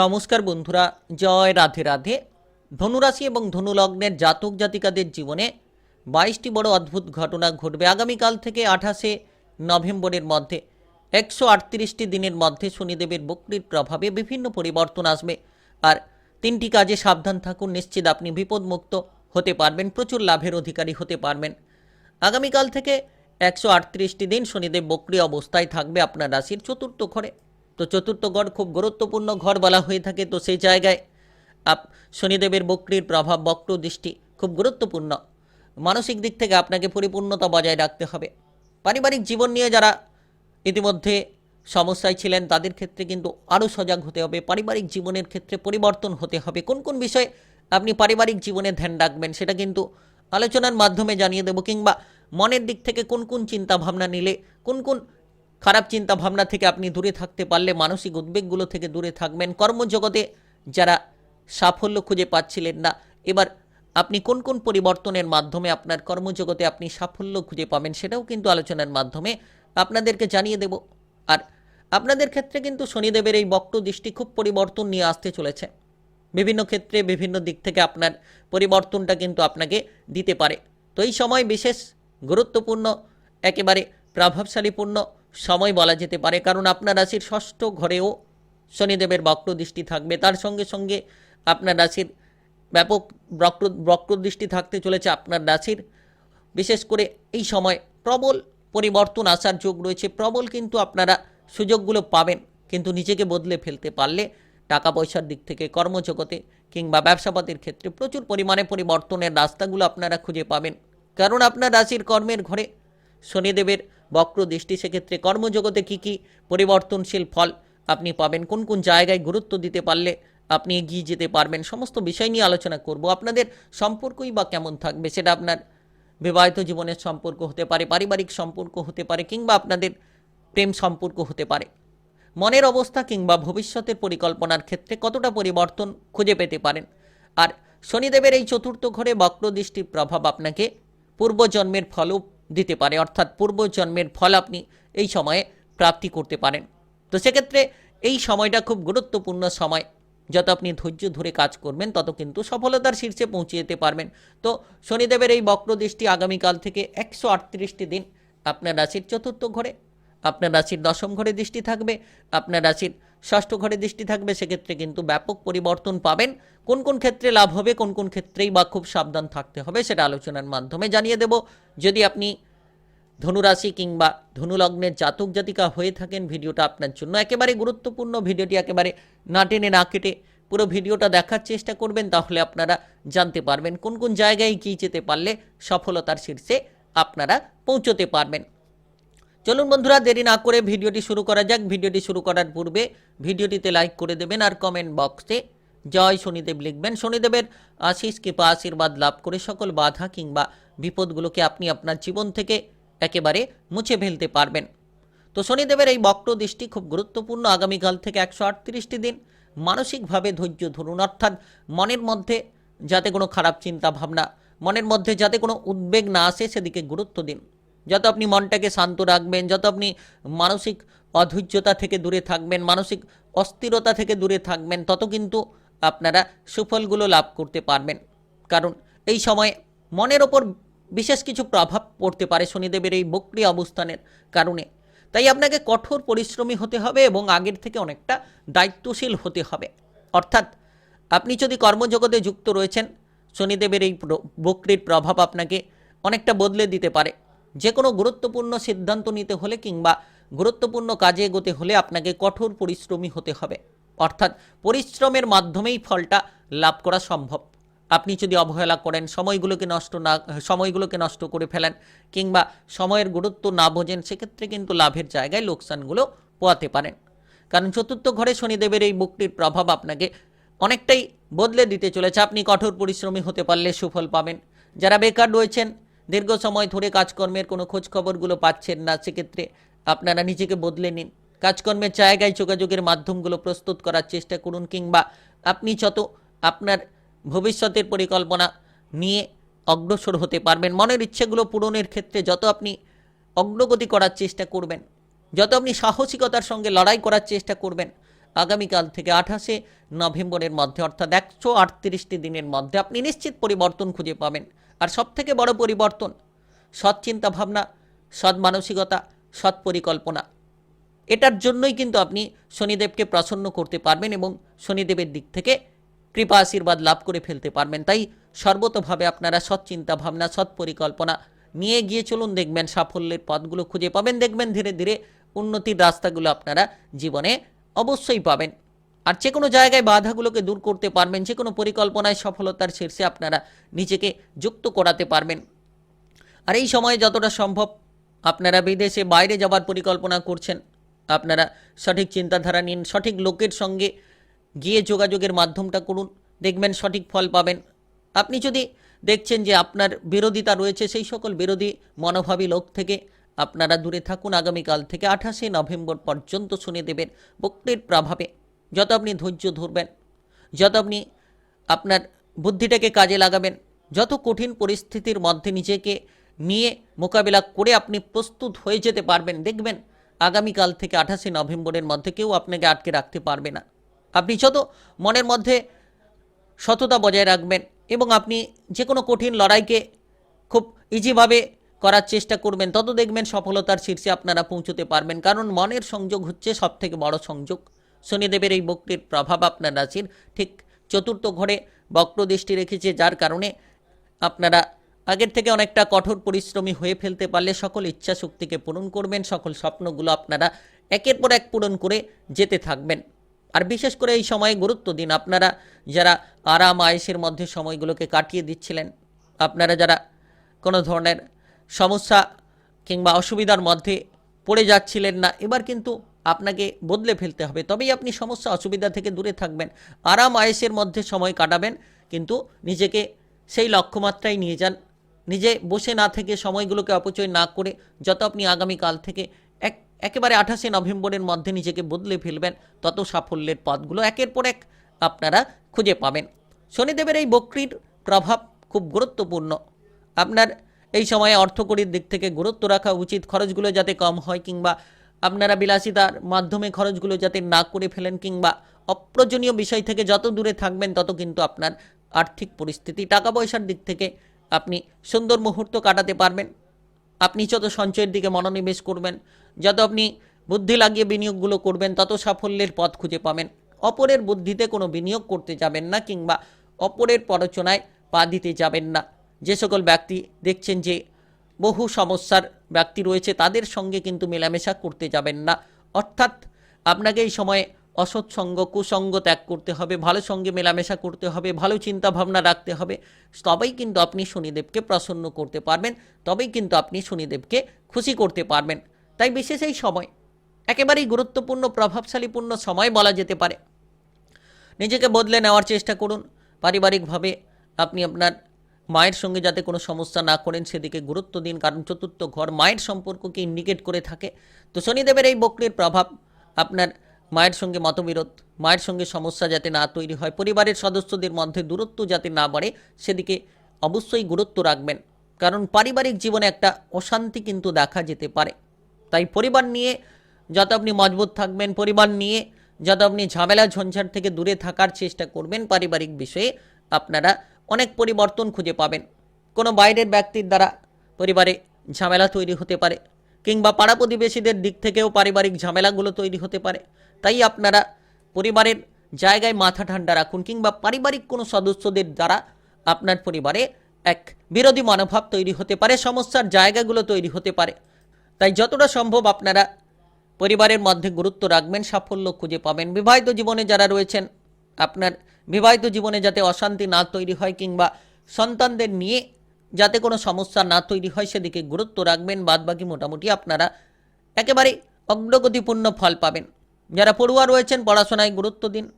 নমস্কার বন্ধুরা, জয় রাধে রাধে। ধনুরাশি এবং ধনুলগ্নের জাতক জাতিকাদের জীবনে বাইশটি বড় অদ্ভুত ঘটনা ঘটবে আগামীকাল থেকে আঠাশে নভেম্বরের মধ্যে। একশো আটত্রিশটি দিনের মধ্যে শনিদেবের বক্রির প্রভাবে বিভিন্ন পরিবর্তন আসবে। আর তিনটি কাজে সাবধান থাকুন, নিশ্চিত আপনি বিপদমুক্ত হতে পারবেন, প্রচুর লাভের অধিকারী হতে পারবেন। আগামীকাল থেকে একশো আটত্রিশটি দিন শনিদেব বক্রি অবস্থায় থাকবে আপনার রাশির চতুর্থ ঘরে। তো চতুর্থ গড় খুব গুরুত্বপূর্ণ ঘর বলা হয়ে থাকে, তো সেই জায়গায় আপ, শনিদেবের বক্রির প্রভাব, বক্র দৃষ্টি খুব গুরুত্বপূর্ণ। মানসিক দিক থেকে আপনাকে পরিপূর্ণতা বজায় রাখতে হবে। পারিবারিক জীবন নিয়ে যারা ইতিমধ্যে সমস্যায় ছিলেন, তাদের ক্ষেত্রে কিন্তু আরও সজাগ হতে হবে। পারিবারিক জীবনের ক্ষেত্রে পরিবর্তন হতে হবে। কোন কোন বিষয়ে আপনি পারিবারিক জীবনে ধ্যান রাখবেন, সেটা কিন্তু আলোচনার মাধ্যমে জানিয়ে দেব, কিংবা মনের দিক থেকে কোন কোন চিন্তা ভাবনা নিলে, কোন কোন খারাপ চিন্তা ভাবনা থেকে আপনি দূরে থাকতে পারলে মানসিক উদ্বেগগুলো থেকে দূরে থাকবেন। কর্মজগতে যারা সাফল্য খুঁজে পাচ্ছিলেন না, এবার আপনি কোন কোন পরিবর্তনের মাধ্যমে আপনার কর্মজগতে আপনি সাফল্য খুঁজে পাবেন সেটাও কিন্তু আলোচনার মাধ্যমে আপনাদেরকে জানিয়ে দেব। আর আপনাদের ক্ষেত্রে কিন্তু শনিদেবের এই বক্র দৃষ্টি খুব পরিবর্তন নিয়ে আসতে চলেছে। বিভিন্ন ক্ষেত্রে বিভিন্ন দিক থেকে আপনার পরিবর্তনটা কিন্তু আপনাকে দিতে পারে। তো এই সময় বিশেষ গুরুত্বপূর্ণ, একেবারে প্রভাবশালীপূর্ণ সময় বলা যেতে পারে, কারণ আপনার রাশির ষষ্ঠ ঘরেও শনিদেবের বক্র দৃষ্টি থাকবে। তার সঙ্গে সঙ্গে আপনার রাশির ব্যাপক বক্র বক্র দৃষ্টি থাকতে চলেছে আপনার রাশির। বিশেষ করে এই সময় প্রবল পরিবর্তন আসার যোগ রয়েছে। প্রবল কিন্তু আপনারা সুযোগগুলো পাবেন, কিন্তু নিজেকে বদলে ফেলতে পারলে টাকা পয়সার দিক থেকে, কর্মজগতে কিংবা ব্যবসাপাতির ক্ষেত্রে প্রচুর পরিমাণে পরিবর্তনের রাস্তাগুলো আপনারা খুঁজে পাবেন। কারণ আপনার রাশির কর্মের ঘরে শনিদেবের বক্র দৃষ্টি সেক্ষেত্রে কর্মজগতে কী কী পরিবর্তনশীল ফল আপনি পাবেন, কোন কোন জায়গায় গুরুত্ব দিতে পারলে আপনি এগিয়ে যেতে পারবেন, সমস্ত বিষয় নিয়ে আলোচনা করব। আপনাদের সম্পর্কই বা কেমন থাকবে সেটা আপনার বিবাহিত জীবনের সম্পর্ক হতে পারে, পারিবারিক সম্পর্ক হতে পারে, কিংবা আপনাদের প্রেম সম্পর্ক হতে পারে। মনের অবস্থা কিংবা ভবিষ্যতের পরিকল্পনার ক্ষেত্রে কতটা পরিবর্তন খুঁজে পেতে পারেন। আর শনিদেবের এই চতুর্থ ঘরে বক্রদৃষ্টির প্রভাব আপনাকে পূর্বজন্মের ফলও দিতে পারে, অর্থাৎ পূর্বজন্মের ফল আপনি এই সময়ে প্রাপ্তি করতে পারেন। তো সেক্ষেত্রে এই সময়টা খুব গুরুত্বপূর্ণ সময়। যত আপনি ধৈর্য ধরে কাজ করবেন, তত কিন্তু সফলতার শীর্ষে পৌঁছে যেতে পারবেন। তো শনিদেবের এই বক্রদৃষ্টি আগামীকাল থেকে একশো দিন আপনার রাশির চতুর্থ ঘরে। আপনার রাশির দশম ঘরে দৃষ্টি থাকবে, আপনার রাশির ষষ্ঠ ঘরে দৃষ্টি থাকবে, সেক্ষেত্রে কিন্তু ব্যাপক পরিবর্তন পাবেন। কোন কোন ক্ষেত্রে লাভ হবে, কোন কোন ক্ষেত্রেই বা খুব সাবধান থাকতে হবে সেটা আলোচনার মাধ্যমে জানিয়ে দেব। যদি আপনি ধনুরাশি কিংবা ধনুলগ্নের জাতক জাতিকা হয়ে থাকেন, ভিডিওটা আপনার জন্য একেবারে গুরুত্বপূর্ণ। ভিডিওটি একেবারে না টেনে না কেটে পুরো ভিডিওটা দেখার চেষ্টা করবেন, তাহলে আপনারা জানতে পারবেন কোন কোন জায়গায় কী যেতে পারলে সফলতার শীর্ষে আপনারা পৌঁছতে পারবেন। চলুন বন্ধুরা, দেরি না করে ভিডিওটি শুরু করা যাক। ভিডিওটি শুরু করার পূর্বে ভিডিওটিতে লাইক করে দেবেন আর কমেন্ট বক্সে জয় শনিদেব লিখবেন। শনিদেবের আশিস, কৃপা, আশীর্বাদ লাভ করে সকল বাধা কিংবা বিপদগুলোকে আপনি আপনার জীবন থেকে একেবারে মুছে ফেলতে পারবেন। তো শনিদেবের এই বক্র দৃষ্টি খুব গুরুত্বপূর্ণ। আগামীকাল থেকে একশো আটত্রিশটি দিন মানসিকভাবে ধৈর্য ধরুন। অর্থাৎ মনের মধ্যে যাতে কোনো খারাপ চিন্তা ভাবনা, মনের মধ্যে যাতে কোনো উদ্বেগ না আসে, সেদিকে গুরুত্ব দিন। যত আপনি মনটাকে শান্ত রাখবেন, যত আপনি মানসিক অধৈর্যতা থেকে দূরে থাকবেন, মানসিক অস্থিরতা থেকে দূরে থাকবেন, তত কিন্তু আপনারা সুফলগুলো লাভ করতে পারবেন। কারণ এই সময় মনের ওপর বিশেষ কিছু প্রভাব পড়তে পারে শনিদেবের এই বক্রিয় অবস্থানের কারণে। তাই আপনাকে কঠোর পরিশ্রমী হতে হবে এবং আগের থেকে অনেকটা দায়িত্বশীল হতে হবে। অর্থাৎ আপনি যদি কর্মজগতে যুক্ত রয়েছেন, শনিদেবের এই বক্রির প্রভাব আপনাকে অনেকটা বদলে দিতে পারে। যে কোনো গুরুত্বপূর্ণ সিদ্ধান্ত নিতে হলে কিংবা গুরুত্বপূর্ণ কাজে এগোতে হলে আপনাকে কঠোর পরিশ্রমী হতে হবে। অর্থাৎ পরিশ্রমের মাধ্যমেই ফলটা লাভ করা সম্ভব। আপনি যদি অবহেলা করেন, সময়গুলোকে নষ্ট না, সময়গুলোকে নষ্ট করে ফেলেন কিংবা সময়ের গুরুত্ব না বোঝেন, সেক্ষেত্রে কিন্তু লাভের জায়গায় লোকসানগুলো পোয়াতে পারেন। কারণ চতুর্থ ঘরে শনিদেবের এই মুক্তির প্রভাব আপনাকে অনেকটাই বদলে দিতে চলেছে। আপনি কঠোর পরিশ্রমী হতে পারলে সুফল পাবেন। যারা বেকার রয়েছেন দীর্ঘ সময় ধরে কাজকর্মের কোনো খোঁজ খবরগুলো পাচ্ছেন না, সেক্ষেত্রে আপনারা নিজেকে বদলে নিন। কাজকর্মের জায়গায় যোগাযোগের মাধ্যমগুলো প্রস্তুত করার চেষ্টা করুন, কিংবা আপনি যত আপনার ভবিষ্যতের পরিকল্পনা নিয়ে অগ্রসর হতে পারবেন, মনের ইচ্ছেগুলো পূরণের ক্ষেত্রে যত আপনি অগ্রগতি করার চেষ্টা করবেন, যত আপনি সাহসিকতার সঙ্গে লড়াই করার চেষ্টা করবেন আগামীকাল থেকে আঠাশে নভেম্বরের মধ্যে, অর্থাৎ একশো আটত্রিশটি দিনের মধ্যে আপনি নিশ্চিত পরিবর্তন খুঁজে পাবেন। আর সবথেকে বড় পরিবর্তন সৎ চিন্তা ভাবনা সৎ মানসিকতা সৎ পরিকল্পনা এটার জন্যই কিন্তু আপনি শনিদেবকে প্রসন্ন করতে পারবেন এবং শনিদেবের দিক থেকে কৃপা আশীর্বাদ লাভ করে ফেলতে পারবেন। তাই সর্বতভাবে আপনারা সৎ চিন্তা ভাবনা সৎ পরিকল্পনা নিয়ে গিয়ে চলুন, দেখবেন সাফল্যের পথগুলো খুঁজে পাবেন, দেখবেন ধীরে ধীরে উন্নতির রাস্তাগুলো আপনারা জীবনে অবশ্যই পাবেন। আর যে কোনো জায়গায় বাধাগুলোকে দূর করতে পারবেন যে কোনো পরিকল্পনায় সফলতার শীর্ষে আপনারা নিজেকে যুক্ত করাতে পারবেন। আর এই সময়ে যতটা সম্ভব আপনারা বিদেশে বাইরে যাবার পরিকল্পনা করছেন, আপনারা সঠিক চিন্তাধারা নিন, সঠিক লোকের সঙ্গে গিয়ে যোগাযোগের মাধ্যমটা করুন, দেখবেন সঠিক ফল পাবেন। আপনি যদি দেখছেন যে আপনার বিরোধিতা রয়েছে, সেই সকল বিরোধী মনোভাবী লোক থেকে আপনারা দূরে থাকুন আগামীকাল থেকে আঠাশে নভেম্বর পর্যন্ত শুনে দেবেন বক্তির প্রভাবে। যত আপনি ধৈর্য ধরবেন, যত আপনি আপনার বুদ্ধিটাকে কাজে লাগাবেন, যত কঠিন পরিস্থিতির মধ্যে নিজেকে নিয়ে মোকাবিলা করে আপনি প্রস্তুত হয়ে যেতে পারবেন, দেখবেন আগামীকাল থেকে আঠাশে নভেম্বরের মধ্যে কেউ আপনাকে আটকে রাখতে পারবে না। আপনি যত মনের মধ্যে সততা বজায় রাখবেন এবং আপনি যে কোনো কঠিন লড়াইকে খুব ইজিভাবে করার চেষ্টা করবেন, তত দেখবেন সফলতার শীর্ষে আপনারা পৌঁছতে পারবেন। কারণ মনের সংযোগ হচ্ছে সবথেকে বড় সংযোগ। শনিদেবের এই বক্রির প্রভাব আপনার রাশির ঠিক চতুর্থ ঘরে বক্র দৃষ্টি রেখেছে, যার কারণে আপনারা আগের থেকে অনেকটা কঠোর পরিশ্রমী হয়ে ফেলতে পারলে সকল ইচ্ছা শক্তিকে পূরণ করবেন, সকল স্বপ্নগুলো আপনারা একের পর এক পূরণ করে যেতে থাকবেন। আর বিশেষ করে এই সময়ে গুরুত্ব দিন, আপনারা যারা আরাম আয়েসের মধ্যে সময়গুলোকে কাটিয়ে দিচ্ছিলেন, আপনারা যারা কোনো ধরনের সমস্যা কিংবা অসুবিধার মধ্যে পড়ে যাচ্ছিলেন না। এবার কিন্তু আপনাকে বদলে ফেলতে হবে। তবেই আপনি সমস্যা, অসুবিধা থেকে দূরে থাকবেন। আরাম, আয়েসের মধ্যে সময় কাটাবেন, কিন্তু নিজেকে সেই লক্ষ্যমাত্রায় নিয়ে যান। নিজে বসে না থেকে সময়গুলোকে অপচয় না করে যত আপনি আগামীকাল থেকে এক, একেবারে আঠাশে নভেম্বরের মধ্যে নিজেকে বদলে ফেলবেন, তত সাফল্যের পথগুলো একের পর এক আপনারা খুঁজে পাবেন। শনিদেবের এই বক্রির প্রভাব খুব গুরুত্বপূর্ণ। আপনার এই সময়ে অর্থকরীর দিক থেকে গুরুত্ব রাখা উচিত খরচগুলো যাতে কম হয় কিংবা আপনারা বিলাসিতার মাধ্যমে খরচগুলো যাতে না করে ফেলেন কিংবা অপ্রয়োজনীয় বিষয় থেকে যত দূরে থাকবেন তত কিন্তু আপনার আর্থিক পরিস্থিতি, টাকা পয়সার দিক থেকে আপনি সুন্দর মুহূর্ত কাটাতে পারবেন। আপনি যত সঞ্চয়ের দিকে মনোনিবেশ করবেন, যত আপনি বুদ্ধি লাগিয়ে বিনিয়োগগুলো করবেন, তত সাফল্যের পথ খুঁজে পাবেন। অপরের বুদ্ধিতে কোনো বিনিয়োগ করতে যাবেন না কিংবা অপরের পরচনায় পা দিতে যাবেন না। যে সকল ব্যক্তি দেখছেন যে বহু সমস্যার ব্যক্তি রয়েছে, তাদের সঙ্গে কিন্তু মেলামেশা করতে যাবেন না। অর্থাৎ আপনাকে এই সময়ে অসৎ সঙ্গ, কুসঙ্গ ত্যাগ করতে হবে, ভালো সঙ্গে মেলামেশা করতে হবে, ভালো চিন্তা ভাবনা রাখতে হবে। তবেই কিন্তু আপনি শনিদেবকে প্রসন্ন করতে পারবেন, তবেই কিন্তু আপনি শনিদেবকে খুশি করতে পারবেন। তাই বিশেষ এই সময়, একেবারেই গুরুত্বপূর্ণ, প্রভাবশালীপূর্ণ সময় বলা যেতে পারে। নিজেকে বদলে নেওয়ার চেষ্টা করুন। পারিবারিকভাবে আপনি আপনার মায়ের সঙ্গে যাতে কোনো সমস্যা না করেন, সেদিকে গুরুত্ব দিন। কারণ চতুর্থ ঘর মায়ের সম্পর্ককে ইন্ডিকেট করে থাকে। তো শনিদেবের এই বক্রির প্রভাব আপনার মায়ের সঙ্গে মতবিরোধ, মায়ের সঙ্গে সমস্যা যাতে না তৈরি হয়, পরিবারের সদস্যদের মধ্যে দূরত্ব যাতে না বাড়ে, সেদিকে অবশ্যই গুরুত্ব রাখবেন। কারণ পারিবারিক জীবনে একটা অশান্তি কিন্তু দেখা যেতে পারে। তাই পরিবার নিয়ে যত আপনি মজবুত থাকবেন, পরিবার নিয়ে যত আপনি ঝামেলা, ঝঞ্ঝাট থেকে দূরে থাকার চেষ্টা করবেন, পারিবারিক বিষয়ে আপনারা অনেক পরিবর্তন খুঁজে পাবেন। কোনো বাইরের ব্যক্তির দ্বারা পরিবারে ঝামেলা তৈরি হতে পারে কিংবা পাড়া প্রতিবেশীদের দিক থেকেও পারিবারিক ঝামেলাগুলো তৈরি হতে পারে। তাই আপনারা পরিবারের জায়গায় মাথা ঠান্ডা রাখুন কিংবা পারিবারিক কোনো সদস্যদের দ্বারা আপনার পরিবারে এক বিরোধী মনোভাব তৈরি হতে পারে, সমস্যার জায়গাগুলো তৈরি হতে পারে। তাই যতটা সম্ভব আপনারা পরিবারের মধ্যে গুরুত্ব রাখবেন, সাফল্য খুঁজে পাবেন। বিবাহিত জীবনে যারা রয়েছেন, আপনার বিবাহিত জীবনে যাতে অশান্তি না তৈরি হয় কিংবা সন্তানদের নিয়ে যাতে কোনো সমস্যা না তৈরি হয় সেদিকে গুরুত্ব রাখবেন। বাদবাকি মোটামুটি আপনারা একেবারে অগ্রগতিপূর্ণ ফল পাবেন। যারা পড়ুয়া রয়েছেন, পড়াশোনায় গুরুত্ব দিন।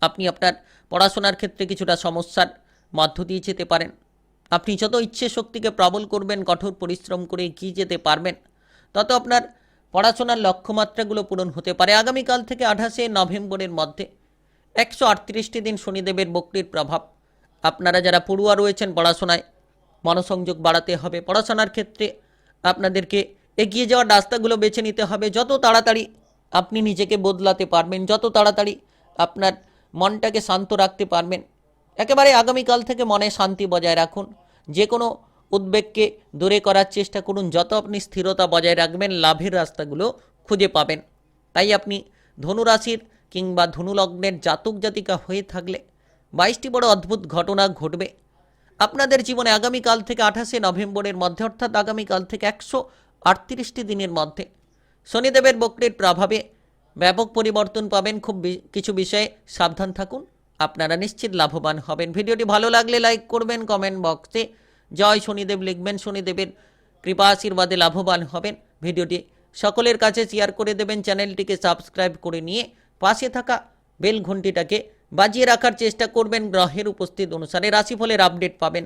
আপনি আপনার পড়াশোনার ক্ষেত্রে কিছুটা সমস্যার মধ্য দিয়ে যেতে পারেন। আপনি যত ইচ্ছে শক্তিকে প্রবল করবেন, কঠোর পরিশ্রম করে এগিয়ে যেতে পারবেন, তত আপনার পড়াশোনার লক্ষ্যমাত্রাগুলো পূরণ হতে পারে। আগামীকাল থেকে আঠাশে নভেম্বরের মধ্যে একশো আটত্রিশটি দিন শনিদেবের বক্রির প্রভাব। আপনারা যারা পড়ুয়া রয়েছেন পড়াশোনায়, মনোসংযোগ বাড়াতে হবে। পড়াশোনার ক্ষেত্রে আপনাদেরকে এগিয়ে যাওয়ার রাস্তাগুলো বেছে নিতে হবে। যত তাড়াতাড়ি আপনি নিজেকে বদলাতে পারবেন, যত তাড়াতাড়ি আপনার মনটাকে শান্ত রাখতে পারবেন, একেবারে আগামীকাল থেকে মনে শান্তি বজায় রাখুন। যে কোনো উদ্বেগকে দূরে করার চেষ্টা করুন। যত আপনি স্থিরতা বজায় রাখবেন, লাভের রাস্তাগুলো খুঁজে পাবেন। তাই আপনি ধনুরাশির কিংবা ধনুলগ্নের জাতক জাতিকা হয়ে থাকলে বাইশটি বড় অদ্ভুত ঘটনা ঘটবে। আপনাদের জীবনে আগামীকাল থেকে আঠাশে নভেম্বরের মধ্যে অর্থাৎ আগামীকাল থেকে একশো আটত্রিশটি দিনের মধ্যে শনিদেবের বক্রের প্রভাবে ব্যাপক পরিবর্তন পাবেন। খুব কিছু বিষয়ে সাবধান থাকুন। আপনারা নিশ্চিত লাভবান হবেন। ভিডিওটি ভালো লাগলে লাইক করবেন, কমেন্ট বক্সে জয় শনিদেব লিখবেন। শনিদেবের কৃপা আশীর্বাদে লাভবান হবেন। ভিডিওটি সকলের কাছে শেয়ার করে দেবেন। চ্যানেলটিকে সাবস্ক্রাইব করে নিয়ে পাশে থাকা বেল ঘন্টিটাকে বাজিয়ে রাখার চেষ্টা করবেন গ্রহের উপস্থিত অনুসারে রাশিফলের আপডেট পাবেন।